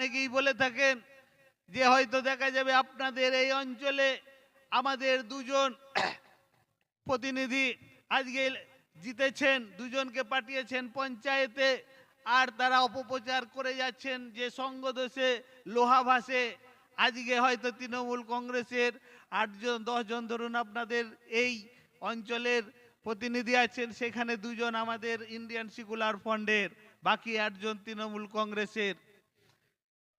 অনেকেই বলে থাকেন যে হয়তো দেখা যাবে আপনাদের এই অঞ্চলে আমাদের দুজন প্রতিনিধি আজকে জিতেছেন, দুজনকে পাঠিয়েছেন পঞ্চায়েতে আর তারা অপপ্রচার করে যাচ্ছেন যে সঙ্গদোষে লোহা ভাসে। আজকে হয়তো তৃণমূল কংগ্রেসের আটজন, দশজন ধরুন আপনাদের এই অঞ্চলের প্রতিনিধি আছেন, সেখানে দুজন আমাদের ইন্ডিয়ান সিকুলার ফন্ডের, বাকি আটজন তৃণমূল কংগ্রেসের।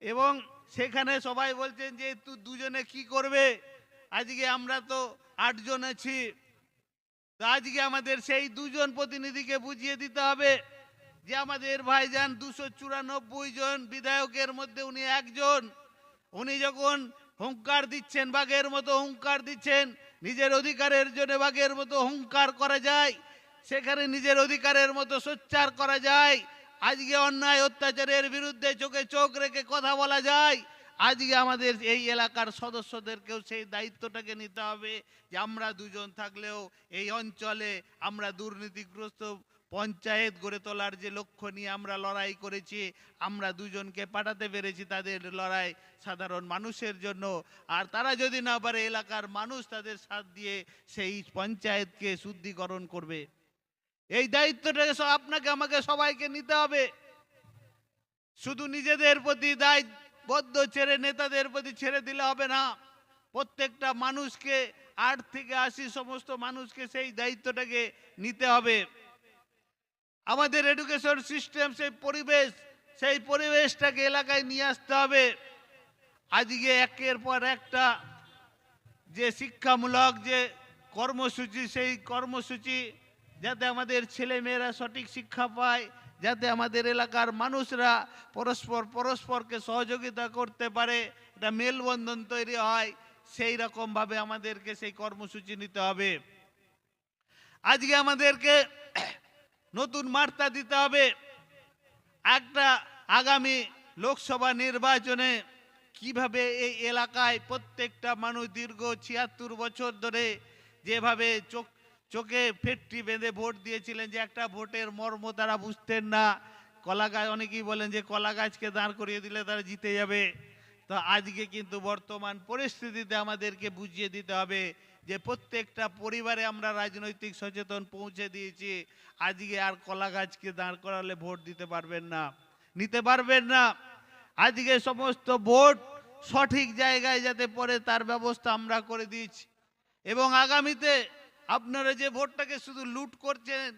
এবং সেখানে সবাই বলছেন যে, তুই দুজনে কি করবে? আজকে আমরা তো আটজন আছি। তো আজকে আমাদের সেই দুজন প্রতিনিধিকে বুঝিয়ে দিতে হবে যে, আমাদের ভাইজান দুশো চুরানব্বই জন বিধায়কের মধ্যে উনি একজন। উনি যখন হুঙ্কার দিচ্ছেন, বাঘের মতো হুঙ্কার দিচ্ছেন, নিজের অধিকারের জন্য বাঘের মতো হুঙ্কার করা যায়, সেখানে নিজের অধিকারের মতো সোচ্চার করা যায় আজকে অন্যায় অত্যাচারের বিরুদ্ধে চোখে চোখ রেখে কথা বলা যায়। আজকে আমাদের এই এলাকার সদস্যদেরকেও সেই দায়িত্বটাকে নিতে হবে যে আমরা দুজন থাকলেও এই অঞ্চলে আমরা দুর্নীতিগ্রস্ত পঞ্চায়েত গড়ে তোলার যে লক্ষ্য নিয়ে আমরা লড়াই করেছি, আমরা দুজনকে পাঠাতে পেরেছি তাদের লড়াই সাধারণ মানুষের জন্য। আর তারা যদি না পারে, এলাকার মানুষ তাদের সাথ দিয়ে সেই পঞ্চায়েতকে শুদ্ধিকরণ করবে। এই দায়িত্বটাকে সব আপনাকে, আমাকে সবাইকে নিতে হবে। শুধু নিজেদের প্রতি দায়বদ্ধ ছেড়ে নেতাদের প্রতি ছেড়ে দিলে হবে না। প্রত্যেকটা মানুষকে, আট থেকে আশি সমস্ত মানুষকে সেই দায়িত্বটাকে নিতে হবে। আমাদের এডুকেশন সিস্টেম সেই পরিবেশ, সেই পরিবেশটাকে এলাকায় নিয়ে আসতে হবে। আজকে একের পর একটা যে শিক্ষামূলক যে কর্মসূচি, সেই কর্মসূচি যাতে আমাদের ছেলে মেয়েরা সঠিক শিক্ষা পায়, যাতে আমাদের এলাকার মানুষরা পরস্পর পরস্পরকে সহযোগিতা করতে পারে, একটা মেলবন্ধন তৈরি হয়, সেই রকমভাবে আমাদেরকে সেই কর্মসূচি নিতে হবে। আজকে আমাদেরকে নতুন বার্তা দিতে হবে, একটা আগামী লোকসভা নির্বাচনে কীভাবে এই এলাকায় প্রত্যেকটা মানুষ দীর্ঘ ছিয়াত্তর বছর ধরে যেভাবে চোখ চোখে ফেটটি বেঁধে ভোট দিয়েছিলেন যে একটা ভোটের মর্ম তারা বুঝতেন না। কলা গাছ অনেকেই বলেন যে কলা গাছকে দাঁড় করিয়ে দিলে তারা জিতে যাবে। তো আজকে কিন্তু বর্তমান পরিস্থিতিতে আমাদেরকে বুঝিয়ে দিতে হবে যে প্রত্যেকটা পরিবারে আমরা রাজনৈতিক সচেতন পৌঁছে দিয়েছি। আজকে আর কলা গাছকে দাঁড় করালে ভোট দিতে পারবেন না। নিতে পারবেন না। আজকে সমস্ত ভোট সঠিক জায়গায় যাতে পরে তার ব্যবস্থা আমরা করে দিয়েছি। এবং আগামীতে আপনারা যে ভোটটাকে শুধু লুট করছেন,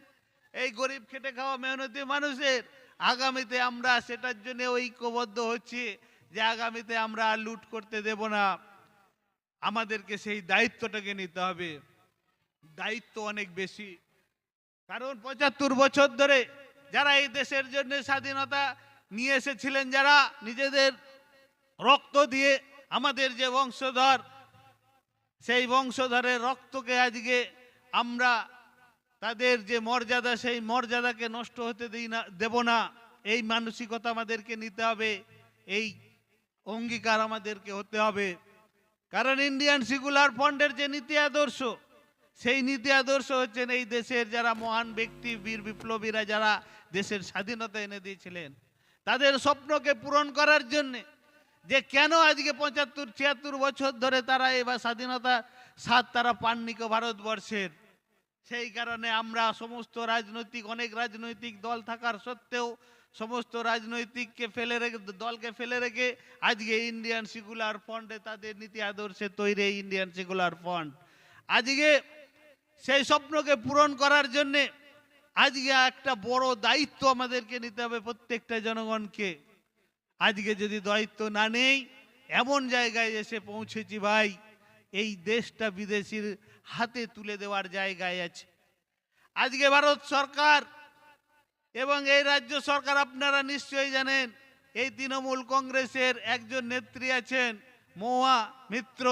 এই গরিব খেটে খাওয়া মেহনতি মানুষের, আগামীতে আমরা সেটার জন্য ঐক্যবদ্ধ হচ্ছি যে আগামীতে আমরা আর লুট করতে দেব না। আমাদেরকে সেই দায়িত্বটাকে নিতে হবে। দায়িত্ব অনেক বেশি। কারণ পঁচাত্তর বছর ধরে যারা এই দেশের জন্য স্বাধীনতা নিয়ে এসেছিলেন, যারা নিজেদের রক্ত দিয়ে আমাদের যে বংশধর সেই বংশধরের রক্তকে আজকে আমরা তাদের যে মর্যাদা, সেই মর্যাদাকে নষ্ট হতে দিই না, দেব না। এই মানসিকতা আমাদেরকে নিতে হবে, এই অঙ্গীকার আমাদেরকে হতে হবে। কারণ ইন্ডিয়ান সিকুলার ফন্ডের যে নীতি আদর্শ, সেই নীতি আদর্শ হচ্ছেন এই দেশের যারা মহান ব্যক্তি, বীর বিপ্লবীরা যারা দেশের স্বাধীনতা এনে দিয়েছিলেন, তাদের স্বপ্নকে পূরণ করার জন্যে যে কেন আজকে পঁচাত্তর, ছিয়াত্তর বছর ধরে তারা এবার স্বাধীনতা স্বাদ তারা পাননি ভারতবর্ষের? সেই কারণে আমরা সমস্ত রাজনৈতিক, অনেক রাজনৈতিক দল থাকার সত্ত্বেও সমস্ত রাজনৈতিককে ফেলে রেখে, দলকে ফেলে রেখে আজকে ইন্ডিয়ান সিকুলার ফন্ডে তাদের নীতি আদর্শে তৈরি ইন্ডিয়ান সিকুলার ফন্ড আজকে সেই স্বপ্নকে পূরণ করার জন্যে আজকে একটা বড় দায়িত্ব আমাদেরকে নিতে হবে প্রত্যেকটা জনগণকে। আজকে যদি দায়িত্ব না নেই, এমন জায়গায় এসে পৌঁছেছি ভাই, এই দেশটা বিদেশির হাতে তুলে দেওয়ার জায়গায় আছে। আজকে ভারত সরকার এবং এই রাজ্য সরকার, আপনারা নিশ্চয়ই জানেন, এই তৃণমূল কংগ্রেসের একজন নেত্রী আছেন মহুয়া মিত্র।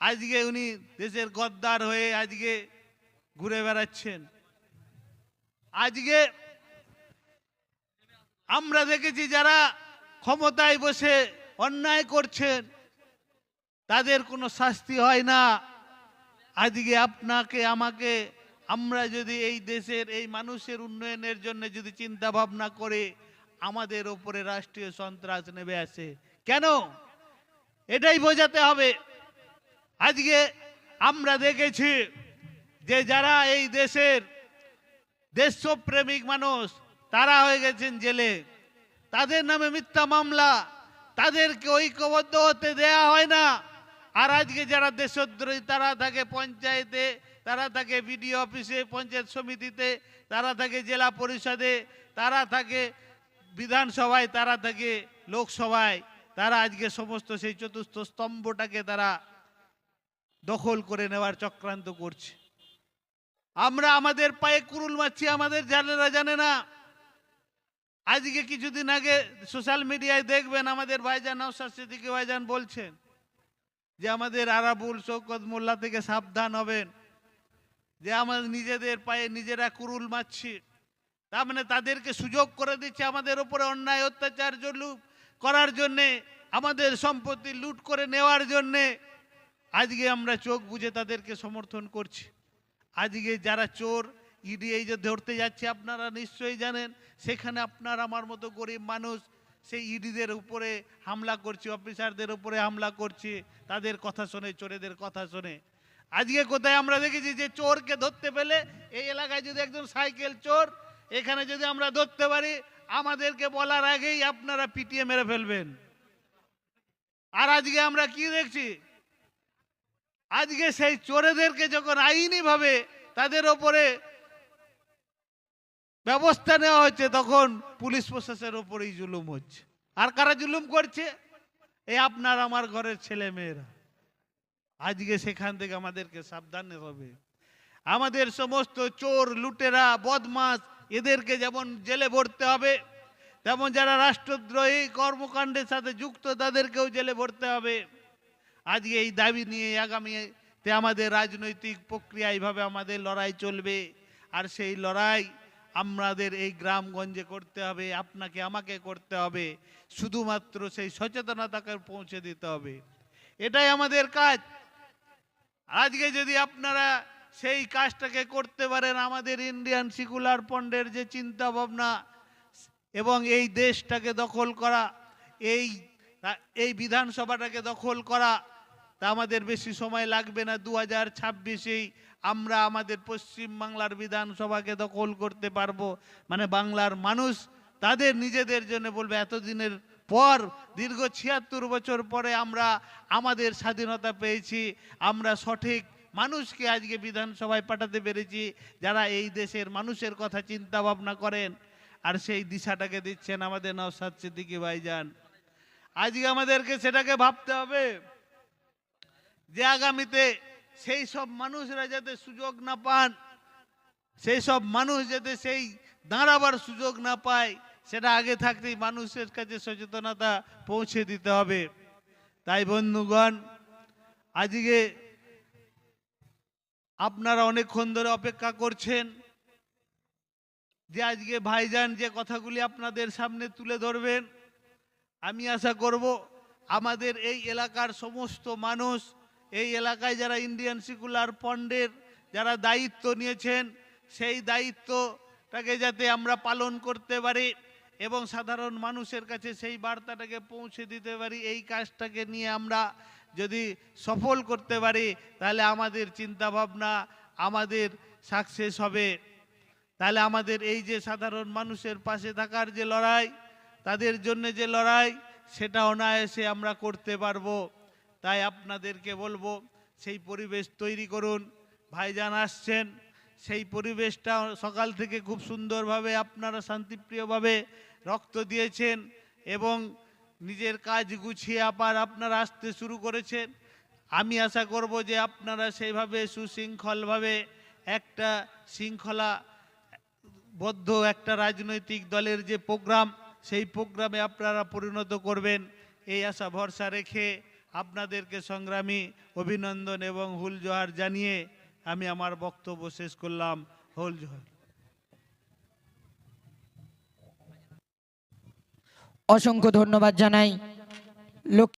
আজকে উনি দেশের গদ্দার হয়ে আজকে ঘুরে বেড়াচ্ছেন। আজকে আমরা দেখেছি যারা ক্ষমতায় বসে অন্যায় করছেন, তাদের কোনো শাস্তি হয় না। আজকে আপনাকে, আমাকে, আমরা যদি এই দেশের, এই মানুষের উন্নয়নের জন্য যদি চিন্তা ভাবনা করে, আমাদের ওপরে রাষ্ট্রীয় সন্ত্রাস নেমে আসে। কেন? এটাই বোঝাতে হবে। আজকে আমরা দেখেছি যে যারা এই দেশের দেশপ্রেমিক মানুষ, তারা হয়ে গেছেন জেলে। তাদের নামে মিথ্যা মামলা। তাদেরকে ঐক্যবদ্ধ হতে দেয়া হয় না। আর আজকে যারা দেশদ্রোহী, তারা থাকে পঞ্চায়েতে, তারা থাকে বিডিও অফিসে, পঞ্চায়েত সমিতিতে, তারা থাকে জেলা পরিষদে, তারা থাকে বিধানসভায়, তারা থাকে লোকসভায়। তারা আজকে সমস্ত সেই চতুর্থ স্তম্ভটাকে তারা দখল করে নেওয়ার চক্রান্ত করছে। আমরা আমাদের পায়ে কুরুল মারছি, আমাদের জানেরা জানে না। আজকে কিছুদিন আগে সোশ্যাল মিডিয়ায় দেখবেন আমাদের ভাইজান নওশাদ সিদ্দিকী ভাইজান বলছেন যে আমাদের আরাবুল শৌকত মোল্লা থেকে সাবধান হবেন, যে আমাদের নিজেদের পায়ে নিজেরা কুরুল মারছি। তার মানে তাদেরকে সুযোগ করে দিচ্ছে আমাদের উপরে অন্যায়, অত্যাচার জলুপ করার জন্যে, আমাদের সম্পত্তি লুট করে নেওয়ার জন্যে। আজকে আমরা চোখ বুঝে তাদেরকে সমর্থন করছি। আজকে যারা চোর ইডি এই যে ধরতে যাচ্ছে, আপনারা নিশ্চয়ই জানেন, সেখানে আপনার আমার মতো গরিব মানুষ সেই ইডিদের উপরে হামলা করছে, অফিসারদের উপরে হামলা করছে, তাদের কথা শুনে, চোরেদের কথা শুনে। আজকে কোথায় আমরা দেখেছি যে চোরকে ধরতে পেলে এই এলাকায় যদি একজন সাইকেল চোর, এখানে যদি আমরা ধরতে পারি, আমাদেরকে বলার আগেই আপনারা পিটিয়ে মেরে ফেলবেন। আর আজকে আমরা কি দেখছি? আজকে সেই চোরেদেরকে যখন আইনি ভাবে তাদের ওপরে ব্যবস্থা নেওয়া হয়েছে, তখন পুলিশ প্রশাসনের ওপরেই জুলুম হচ্ছে। আর কারা জুলুম করছে? এই আপনার আমার ঘরের ছেলে মেয়েরা আজকে সেখান থেকে আমাদেরকে সাবধানে হবে। আমাদের সমস্ত চোর, লুটেরা বদমাস এদেরকে যেমন জেলে ভরতে হবে, তেমন যারা রাষ্ট্রদ্রোহী কর্মকাণ্ডের সাথে যুক্ত, তাদেরকেও জেলে ভরতে হবে। আজকে এই দাবি নিয়ে আগামীতে আমাদের রাজনৈতিক প্রক্রিয়া এইভাবে আমাদের লড়াই চলবে। আর সেই লড়াই আমাদের এই গ্রামগঞ্জে করতে হবে, আপনাকে আমাকে করতে হবে, শুধুমাত্র সেই সচেতনতাকে পৌঁছে দিতে হবে। এটাই আমাদের কাজ। আজকে যদি আপনারা সেই কাজটাকে করতে পারেন, আমাদের ইন্ডিয়ান সিকুলার ফন্ডের যে চিন্তা ভাবনা এবং এই দেশটাকে দখল করা, এই এই বিধানসভাটাকে দখল করা তা আমাদের বেশি সময় লাগবে না। দু হাজার ছাব্বিশেই আমরা আমাদের পশ্চিম বাংলার বিধানসভাকে দখল করতে পারব। মানে বাংলার মানুষ তাদের নিজেদের জন্য বলবে, এতদিনের পর, দীর্ঘ ছিয়াত্তর বছর পরে আমরা আমাদের স্বাধীনতা পেয়েছি। আমরা সঠিক মানুষকে আজকে বিধানসভায় পাঠাতে পেরেছি, যারা এই দেশের মানুষের কথা চিন্তা ভাবনা করেন। আর সেই দিশাটাকে দিচ্ছেন আমাদের নওসাদ সিদ্দিকী ভাইজান। আজকে আমাদেরকে সেটাকে ভাবতে হবে। যে আগামীতে সেই সব মানুষরা যাতে সুযোগ না পান, সেই সব মানুষ যাতে সেই দাঁড়াবার সুযোগ না পায়, সেটা আগে থাকতেই মানুষের কাছে সচেতনতা পৌঁছে দিতে হবে। তাই বন্ধুগণ, আজকে আপনারা অনেকক্ষণ ধরে অপেক্ষা করছেন যে আজকে ভাইজান যে কথাগুলি আপনাদের সামনে তুলে ধরবেন, আমি আশা করব আমাদের এই এলাকার সমস্ত মানুষ এই এলাকায় যারা ইন্ডিয়ান সিকুলার ফন্ডের যারা দায়িত্ব নিয়েছেন, সেই দায়িত্বটাকে যাতে আমরা পালন করতে পারি এবং সাধারণ মানুষের কাছে সেই বার্তাটাকে পৌঁছে দিতে পারি, এই কাজটাকে নিয়ে আমরা যদি সফল করতে পারি, তাহলে আমাদের চিন্তা ভাবনা আমাদের সাকসেস হবে। তাহলে আমাদের এই যে সাধারণ মানুষের পাশে থাকার যে লড়াই, তাদের জন্য যে লড়াই, সেটা অনায়াসে আমরা করতে পারব। তাই আপনাদেরকে বলব, সেই পরিবেশ তৈরি করুন। ভাইজান আসছেন, সেই পরিবেশটা সকাল থেকে খুব সুন্দরভাবে আপনারা শান্তিপ্রিয়ভাবে রক্ত দিয়েছেন এবং নিজের কাজ গুছিয়ে আবার আপনারা আসতে শুরু করেছেন। আমি আশা করব যে আপনারা সেইভাবে সুশৃঙ্খলভাবে একটা শৃঙ্খলা বদ্ধ একটা রাজনৈতিক দলের যে প্রোগ্রাম, সেই প্রোগ্রামে আপনারা পরিণত করবেন। এই আশা ভরসা রেখে আপনাদেরকে সংগ্রামী অভিনন্দন এবং হুল জোহার জানিয়ে আমি আমার বক্তব্য শেষ করলাম। হুল জোহার। অসংখ্য ধন্যবাদ জানাই।